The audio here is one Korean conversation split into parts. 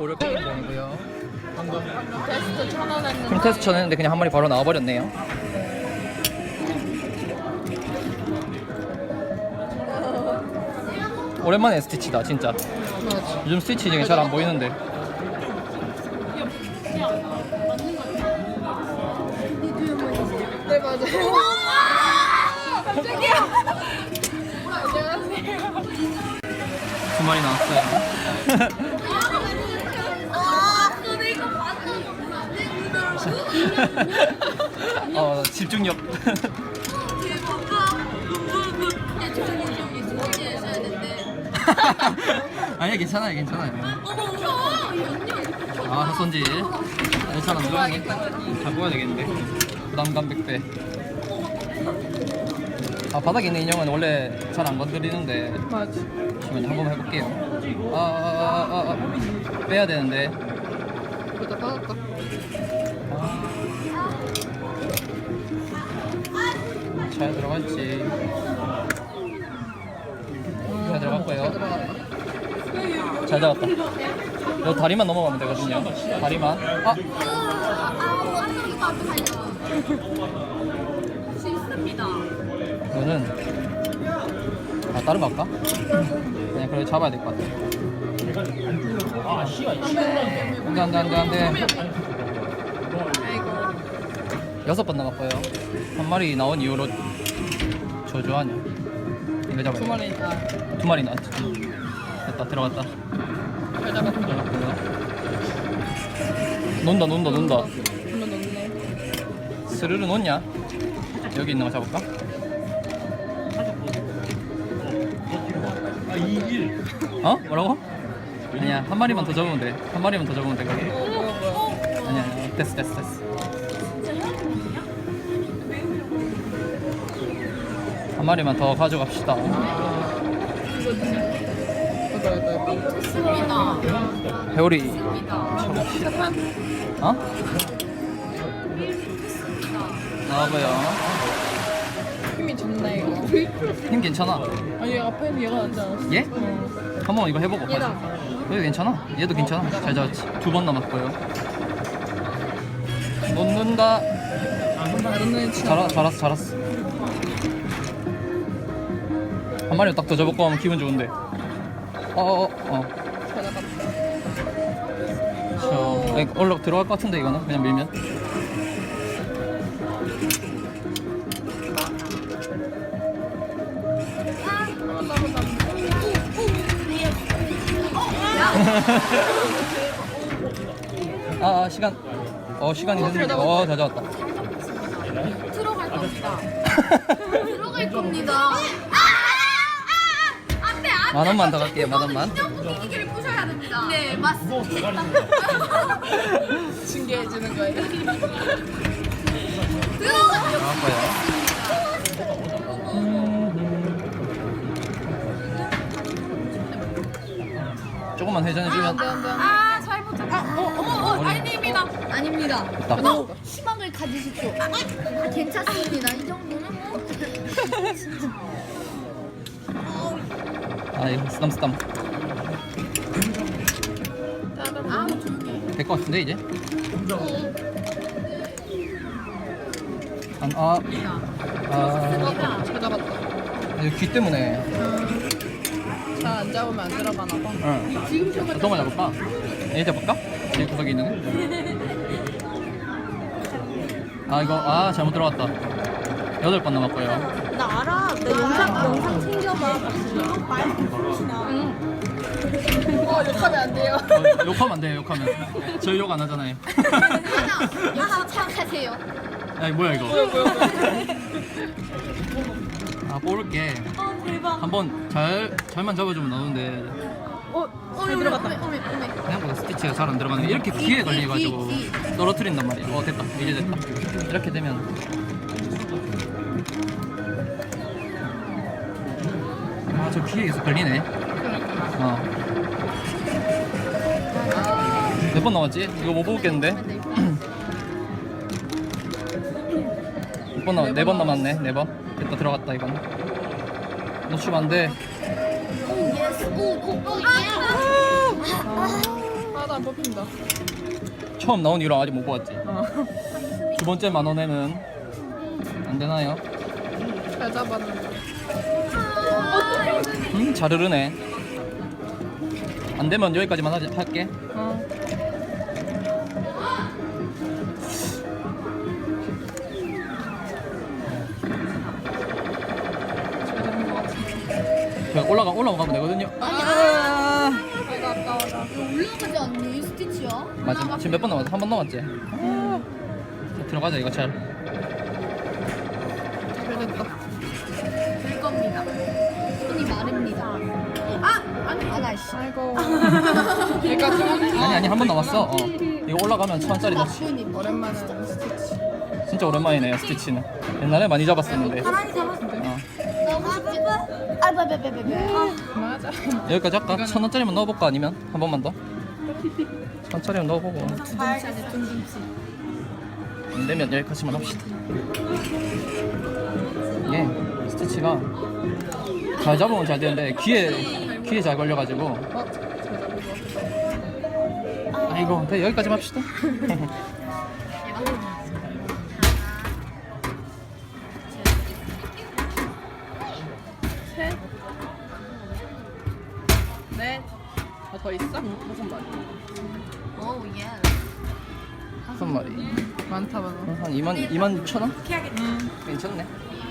고려 핑이고요. 방금 테스트 천원 했는데 그럼 테스트 쳤는데 그냥 한 마리 바로 나와버렸네요. 오랜만에 스티치다 진짜. 맞아 요즘 스티치 중에 잘 안 보이는데. 네 맞아요 깜짝이야 안녕하세요 두 마리 나왔어요. 어 집중력. 아니야 괜찮아요 괜찮아요. 아 헛손질. 괜찮아 누가니? 잡아야 되겠는데. 부담감 100배. 아 바닥에 있는 인형은 원래 잘 안 건드리는데 맞아 잠시만요 한번 해볼게요. 아, 아, 아, 아, 아. 빼야 되는데. 보다 빠졌다 잘 들어갈지. 잘 들어갔고요. 잘 들어갔다. 너 다리만 넘어가면 되거든요. 다리만. 아, 이거는 아 다른 거 할까? 그냥 그래 잡아야 될 것 같아. 안돼 안돼 안돼 안돼. 여섯 번 남았고요. 한 마리 나온 이후로 저주하냐. 이거 잡아야 두 돼. 마리 있다 두 마리 나왔지. 됐다 들어갔다. 잘 잡았다 들어갔고요. 논다 논다 논다. 한번 넣네 스르르 놓냐? 여기 있는 거 잡을까? 어? 뭐라고? 아니야 한 마리만 더 잡으면 돼한 마리만 더 잡으면 돼 거기 어 뭐야 아니야 아니야 됐어 됐어 됐어 한 마리만 더 가져갑시다. 회오리. 잠깐 어? 나와봐요. 힘이 좋네 이거. 힘 괜찮아? 아니 앞에 얘가 낫지 않았어? 얘? 한번 이거 해보고 얘다. 얘도 괜찮아? 얘도 괜찮아. 잘 잡았지 두 번 남았고요. 놓는다. 너는 진짜 잘, 잘았어 잘았어 한 마리 딱 더 잡고 하면 기분 좋은데. 어어어. 어. 잘 잡았다 저 아니, 올라 들어갈 것 같은데 이거는? 그냥 밀면? 아, 아 시간. 어 시간이 됐는데 어잘 잡았다. 들어갈 겁니다. 들어갈 겁니다. 아! 아! 만 원만 더 갈게요 만 원만 기기를 부셔야 됩니다. 네, 맞습니다. 신기해지는 거예요 들어가. 나왔고요 조금만 회전해주면 아, 잘못 잡았어. 어, 어머, 어, 아닙니다. 아닙니다. 됐다 어, 희망을 가지십시오. 아, 아, 괜찮습니다. 이 정도는 뭐. 아 이거 쓰담 쓰담 아, 조용히. 될것 같은데 이제 안, 아, 아, 잘 잡았다 이거 귀 때문에 잘안 잡으면 안 들어가나 봐 응. 어떤 거 잡을까? 얘 잡을까? 얘 구석에 있는 애? 아 이거 아 잘못 들어갔다 여덟 번 남았고요. 나 알아. 나 영상, 영상 챙겨봐. 어 욕하면 안 돼요. 어, 욕하면 안 돼요. 욕하면. 저희 욕 안 하잖아요. 하나, 하나 착하세요. 아니 뭐야 이거 아 뽑을게. 어, 대박. 한번 잘 잘만 잡아주면 나오는데. 어, 어, 잘 들어갔다. 오메, 오메, 오메. 생각보다 스티치가 잘 안 들어가는 게 이렇게 귀에 걸려가지고 떨어뜨린단 말이야 어 됐다. 이제 됐다. 이렇게 되면 저 귀에 계속 걸리네 어 몇 번 남았지? 이거 못 뽑겠는데? 몇 번 남았? 네번 남았네 네 번 됐다 들어갔다 이건 놓치면 안돼 오, 예스. 오, 오, 오, 예. 아 하나도 안 뽑힌다. 처음 나온 이유랑 아직 못 보았지. 어. 두 번째 만 원에는 안 되나요? 잘 잡았는데. 음, 잘 흐르네. 안 되면 여기까지만 하지, 할게. 어. 그냥 올라가 올라가면 되거든요. 아, 내가 아까워라. 올라가지 않니? 이 스티치야? 맞아. 지금 몇 번 남았어? 한 번 남았지. 아, 자, 들어가자 이거 잘. 잘 됐다. 아가씨. 아이고. 여기까지만. 아니 아니 한 번 남았어. 어. 이거 올라가면 천 원짜리 넣지. 나쁜이 오랜만에 스티치. 진짜 오랜만이네요 스티치는. 옛날에 많이 잡았었는데. 하나님 잡았어. 어. 너무 쉽지? 아, 베베베베베. 맞아. 여기까지 할까? 천 원짜리만 넣어볼까 아니면 한 번만 더? 천 원짜리만 넣어보고 두둥치. 안 되면 여기까지만 합시다. 이게 스티치가 잘 잡으면 잘 되는데 귀에 귀에 잘 걸려가지고 어, 잘 같아. 아이고 네, 여기까지만 합시다. 셋. 넷. 아, 더 있어? 무슨 말이야? 오, 예. 한 마리 많다, 많아. 한 2만 2만 6천 원? 음. 괜찮네.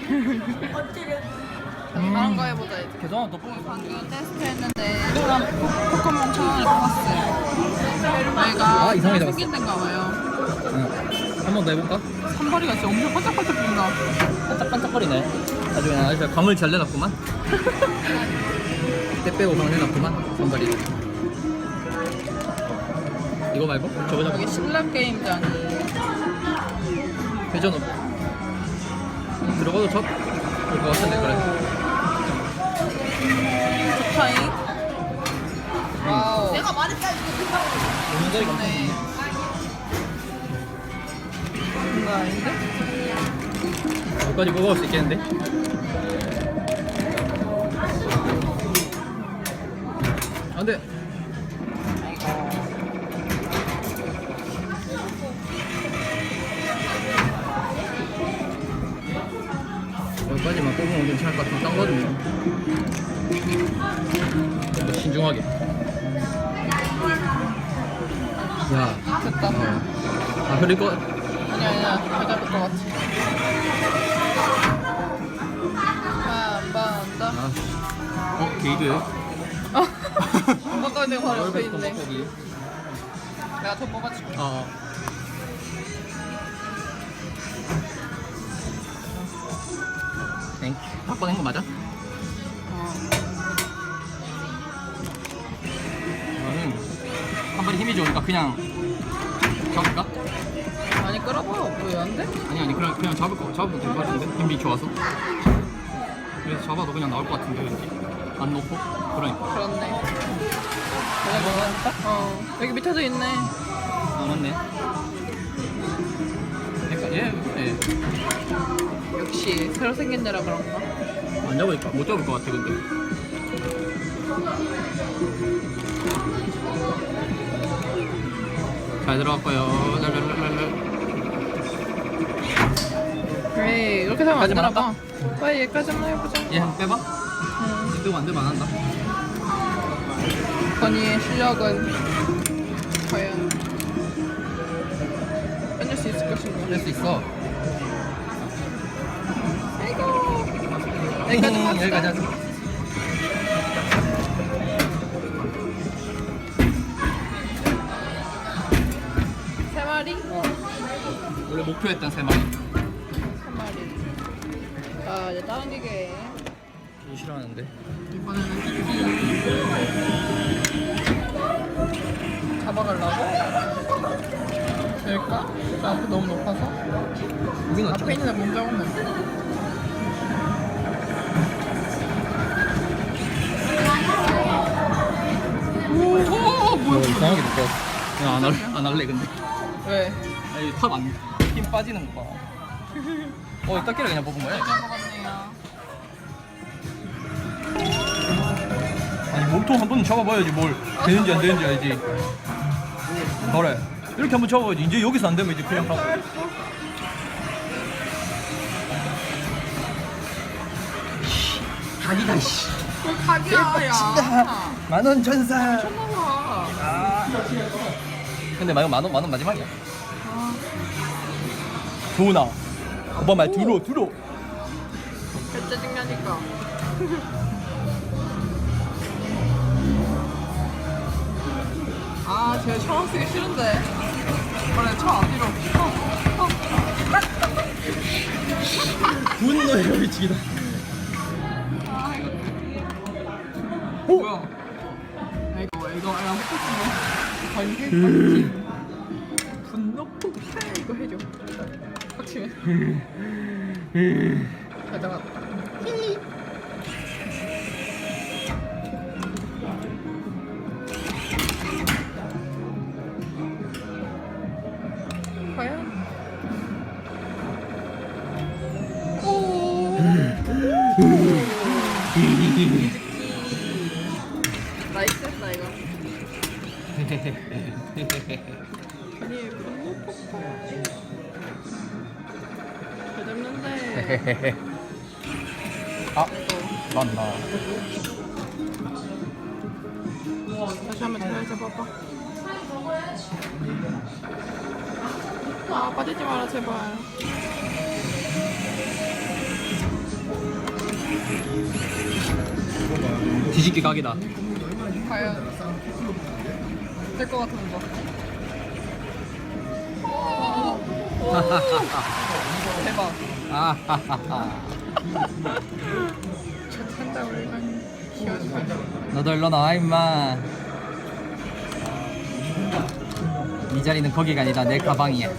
다른 거 해보자, 이제. 그동안 돋보기 방금 테스트 했는데 포켓몬 상황이 나왔어요. 저희가 아, 이상하게 잡았어. 생긴던가 봐요. 한 번 더 해볼까? 산발이가 진짜 엄청 반짝반짝 빛나. 반짝반짝거리네. 아주 그냥 아주 감을 잘 내놨구만. 때 빼고 감 내놨구만. 선발이. 이거 말고 저거 잡아. 여기 신라 게임장이 회전으로. 들어가도 접. 올것 같은데 그래. 와우. 내가 말했다, 이거. 오는 자리가 없네. 네. 이거 아닌데? 여기까지 먹어볼 수 있겠는데? 안 돼. 여기까지만 뽑으면 괜찮을 것 같은 딴 거거든요. 좀더 신중하게. 야, 됐다. 어. 아, 흐릴 것 같... 아니야, 아니야. 잘 잡을 것 같아. 더. 아, 어, 게이드. 아까 내가 바로 옆에 있네. 껌뻑거기. 내가 더 뽑아줄게. 어. 땡큐. 바꿔낸 거 맞아? 힘이 좋으니까 그냥 잡을까? 많이 끌어봐. 왜안 돼? 아니 아니 그냥 그냥 잡을 거 잡으면 될것 같은데 힘이 좋아서. 그래서 잡아도 그냥 나올 것 같은데 왠지 안 놓고 그러니까. 그렇네. 할까? 어. 여기 밑에도 있네. 아 맞네. 그러니까 얘, 예. 역시 새로 생긴 데라 그런가? 안 잡으니까 못 잡을 것 같아 근데. 잘 들어갔고요. 랄랄랄랄. 에이 이렇게 하면 안 여기까지만 되나 봐. 빨리 여기까지만 해보자. 얘 한번 빼봐. 응. 빼고 안 되면 안 한다. 건이의 실력은 과연 빼낼 수 있을 것인가? 뺄수 있어. 아이고. 여기까지 여기까지 하자. 목표했던 세 마리. 세 마리. 자 이제 다른 기계. 이거 싫어하는데. 이번에는 잡아가려고? 될까? 나 앞에 너무 높아서? 여기는 앞에 있는 애못 잡으면 오, 오, 뭐야? 이상하게 느껴. 그냥 안 할래, 안 할래 근데. 왜? 아니 탑안 힘 빠지는 거 봐. 어, 딱기를 그냥 뽑은 거야? 이거? 먹었네요. 아니 몸통 한 번 잡아봐야지 뭘. 되는지 안 되는지 알지. 그래? 이렇게 한번 잡아야지. 이제 여기서 안 되면 이제 그냥 가고 각이다 씨. 각이야 야. 만원 전사. 미쳤나봐. 근데 만원 만원 만원 마지막이야 도나. 오빠 말 들어 들어 짜증나니까. 아 제가 처음 쓰기 싫은데. 원래 처안 필요 없어. 분노의 미치기다. 뭐야? 이거 이거 야 포커스네 번개 펀치 분노 폭발 이거 해줘 빡치네 잘 잡았다 과연? 오 아 맞나. 다시 한번 잘 잡아봐 아 빠지지 마라 제발. 뒤집기 각이다. 과연 될 것 같은 거. 대박 아하하하 저 탄다 울면 귀여워 너도 일로 나와 임마. 이 자리는 거기가 아니라 내 가방이야.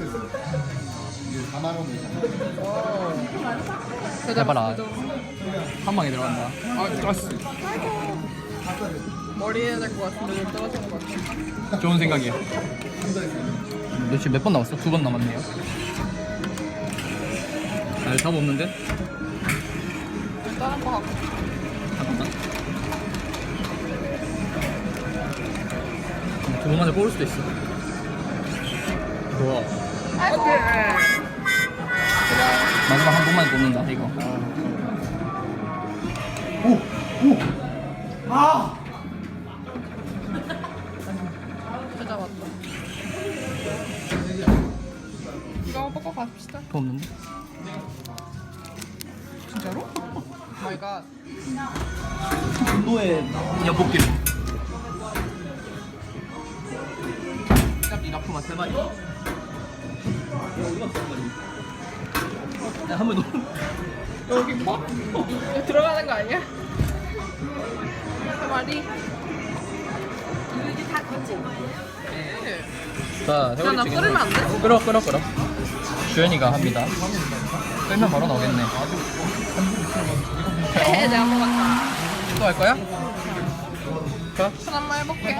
해봐라. 한 방에 들어간다. 아 좋았어 머리 해야 될 것 같은데 왜 떨어지는 것 같아? 좋은 생각이야. 며칠 몇번 남았어? 두 번 남았네요 날답 없는데? 다른 거 잠깐만. 두 번만에 뽑을 수도 있어. 좋아. 아이고. 마지막 한 번만 뽑는다 이거. 잘 잡았다. 이거 한번 뽑고 갑시다. 더 없는데? 진짜로? 마이 갓 분노의 여복길 짭지 라프만 세 마리 한번 더 여기 뭐? 여기 들어가는 거 아니야? 세 마리? 다 건지 네. 자, 나 끓이면 안 돼? 끓어, 끓어, 끓어. 주연이가 합니다. 끓면 바로 나오겠네. 네, 내가 먹었다 또 할 거야? 자, 하나만 해볼게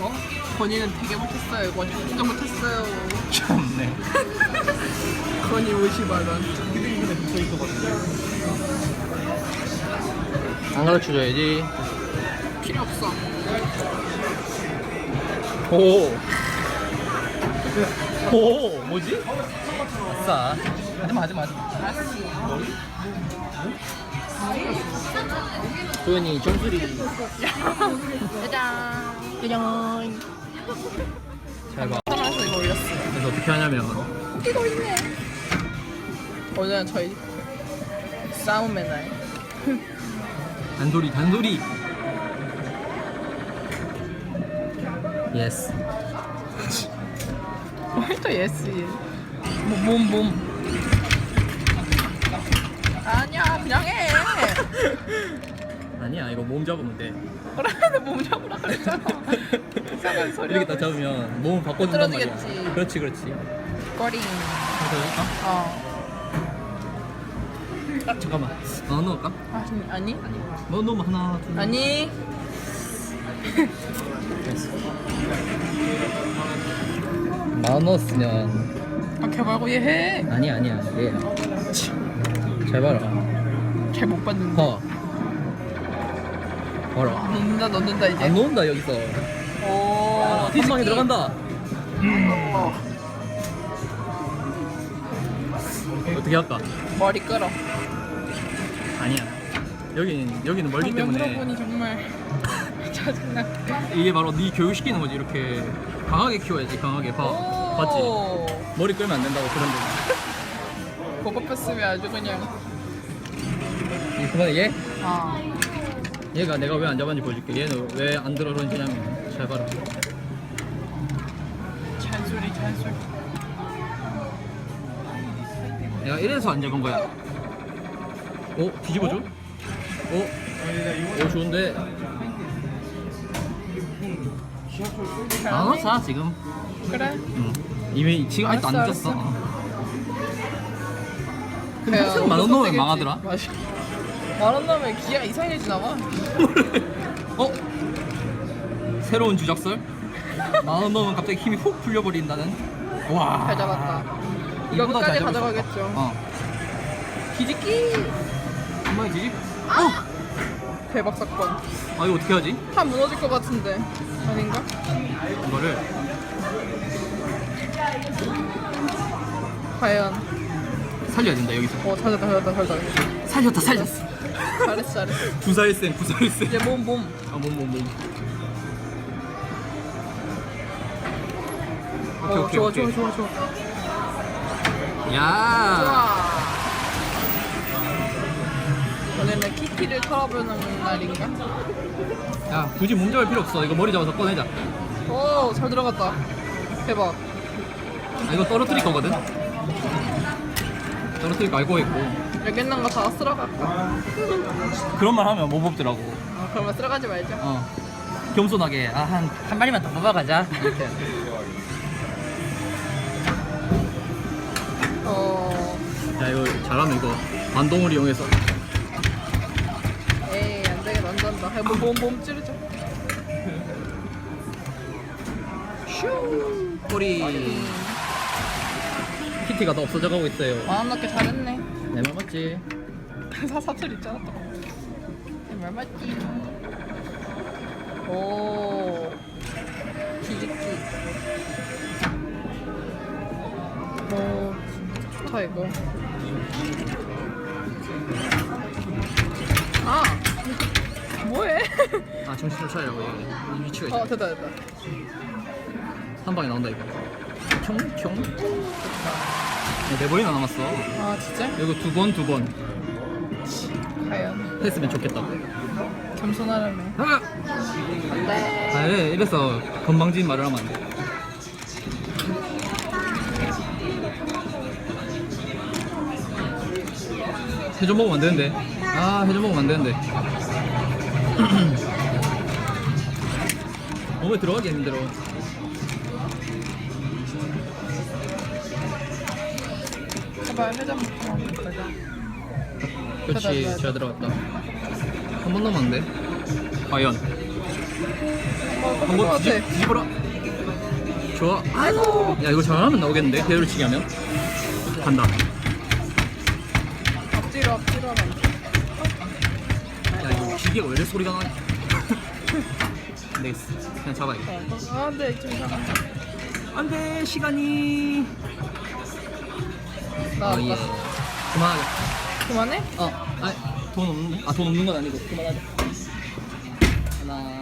어? 건이는 되게 못했어요 건이 진짜 못했어요 참네. 건이 50만 원 안 가르쳐 줘야지. 필요 없어 오. 오, 뭐지? 아싸. 하지마, 하지마. 도현이 정수리. 짜잔 짜잔 잘 봐. 사람에서 이거 올렸어 그래서 어떻게 하냐면, 웃기고 있네 오늘 저희 싸움 맨날 단소리, 단소리. 예스. 몸, 몸. 아니야 그냥 해 아니야, 이거 몸 잡으면 돼. 그래 몸 잡으라 그랬잖아 이상한 소리 이렇게 딱 잡으면 몸을 바꿔준단 말이야. 떨어지겠지. 그렇지, 그렇지. 그래서 어 아, 잠깐만. 너 넣을까? 아니 아니 너 넣으면 하나, 둘. 아니 됐어. 만 넣었으면 아 개발고 얘 해 아니 아니야 얘야. 잘 봐라. 잘못 받는다 봐. 봐라. 넣는다 넣는다 이제 안 넣는다 여기서. 오. 한 방에 들어간다. 어떻게 할까? 머리 끌어. 아니야. 여기는 여기는 멀기 화면으로 때문에 보니 정말 짜증나. 이게 바로 네 교육시키는 거지 이렇게 강하게 키워야지 강하게 봐 봤지? 머리 끌면 안 된다고 그런 데 고급했으면 아주 그냥. 이 그만해 얘 아. 얘가 내가 왜 안 잡았는지 보여줄게 얘는 왜 안 들어 그런지냐면 잘 봐라 잔소리 잔소리. 내가 이래서 안 잡은 거야 어? 뒤집어줘? 어? 어 좋은데 안 왔어 지금 그래. 응. 이미 지금 아직도 안 알았어, 늦었어. 근데 항상 만원 망하더라 만원 넣으면 기가 이상해지나 봐. 어? 새로운 주작설? 만원 넣으면 갑자기 힘이 훅 풀려버린다는 와 잘 잡았다. 이거 이거보다 잘 잡을 수 가져가겠죠. 없다. 어. 한 방에 뒤집? 어? 대박 사건. 아 이거 어떻게 하지? 다 무너질 것 같은데. 아닌가? 이거를 과연. 살려야 된다 여기서 어 살렸다 살렸다 살렸다. 살렸다 살렸어 잘했어 잘했어. 부사일생 부사일생 얘몸 몸. 아몸몸몸 오케이 어, 오케이 좋아 오케이 좋아 좋아 좋아. 야 와. 오늘은 키티를 털어보는 날인가? 야 굳이 몸 잡을 필요 없어. 이거 머리 잡아서 꺼내자. 오, 잘 들어갔다. 대박. 아 이거 떨어뜨릴 거거든? 떨어뜨릴 거 알고 있고. 여기 있는 거 다 쓸어 갈까? 그런 말 하면 못 뽑더라고. 어, 그러면 쓸어 가지 말자. 어. 겸손하게 아 한 한 마리만 더 뽑아가자. 이렇게. 어, 야 이거 잘하면 이거. 반동을 이용해서 안 되겠다, 안 된다. 해, 몸, 몸, 몸 찌르자. 슈 꼬리 키티가 더 없어져 가고 있어요 만원 넣게 잘했네. 내말 맞지? 사, 사투리 있잖아, 또. 말 맞지? 오, 뒤집기. 오, 진짜 좋다, 이거. 아! 뭐해? 아 정신 좀 차리라고 위치가 어, 됐다, 됐다. 한 방에 나온다 이거 켕켕 네 번이나 남았어 아, 진짜? 이거 두 번 두번 과연. 했으면 좋겠다 겸손하라며. 아! 네. 아 이래, 이래서 건방진 말을 하면 안돼 회전 먹으면 안 되는데 아 회전 먹으면 안 되는데 몸에 들어가기 힘들어. 제발 회전 먹고 가자. 그렇지. 잘 들어갔다. 한번 남았는데? 과연. 한번 같아. 뒤집, 뒤집어라. 좋아. 아이고. 야 이거 잘하면 나오겠는데? 배우치기 하면? 간다 기계가 왜 이렇게 소리가 나냐 안 되겠어 그냥 잡아야겠다 아, 네, 좀 이상한데. 안돼 시간이 나 어, 예. 그만하자 그만해? 어, 아니 돈 없는데? 아돈 없는 건 아니고 그만하자 하나